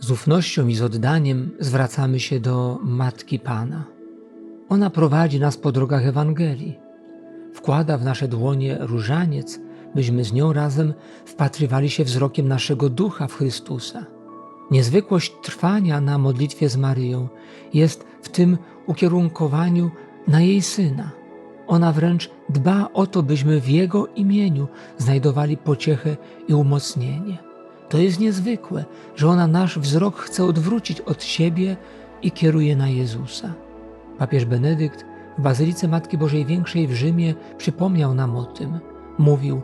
Z ufnością i z oddaniem zwracamy się do Matki Pana. Ona prowadzi nas po drogach Ewangelii. Wkłada w nasze dłonie różaniec, byśmy z nią razem wpatrywali się wzrokiem naszego ducha w Chrystusa. Niezwykłość trwania na modlitwie z Maryją jest w tym ukierunkowaniu na jej syna. Ona wręcz dba o to, byśmy w Jego imieniu znajdowali pociechę i umocnienie. To jest niezwykłe, że ona nasz wzrok chce odwrócić od siebie i kieruje na Jezusa. Papież Benedykt w Bazylice Matki Bożej Większej w Rzymie przypomniał nam o tym. Mówił,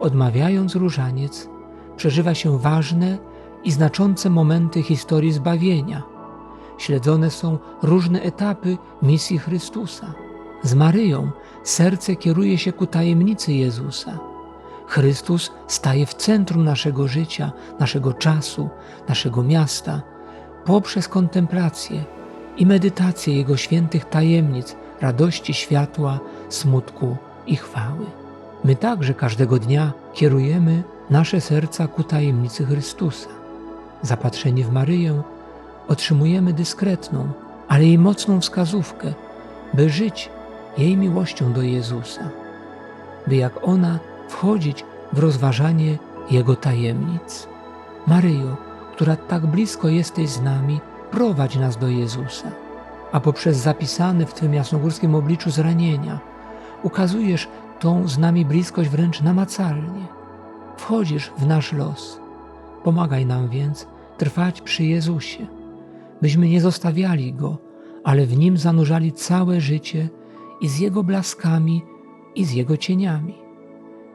odmawiając różaniec, przeżywa się ważne i znaczące momenty historii zbawienia. Śledzone są różne etapy misji Chrystusa. Z Maryją serce kieruje się ku tajemnicy Jezusa. Chrystus staje w centrum naszego życia, naszego czasu, naszego miasta, poprzez kontemplację i medytację Jego świętych tajemnic, radości światła, smutku i chwały. My także każdego dnia kierujemy nasze serca ku tajemnicy Chrystusa. Zapatrzeni w Maryję, otrzymujemy dyskretną, ale i mocną wskazówkę, by żyć jej miłością do Jezusa, by jak ona wchodzić w rozważanie Jego tajemnic. Maryjo, która tak blisko jesteś z nami, prowadź nas do Jezusa, a poprzez zapisane w Twym jasnogórskim obliczu zranienia ukazujesz tą z nami bliskość wręcz namacalnie. Wchodzisz w nasz los. Pomagaj nam więc trwać przy Jezusie, byśmy nie zostawiali Go, ale w Nim zanurzali całe życie i z Jego blaskami, i z Jego cieniami.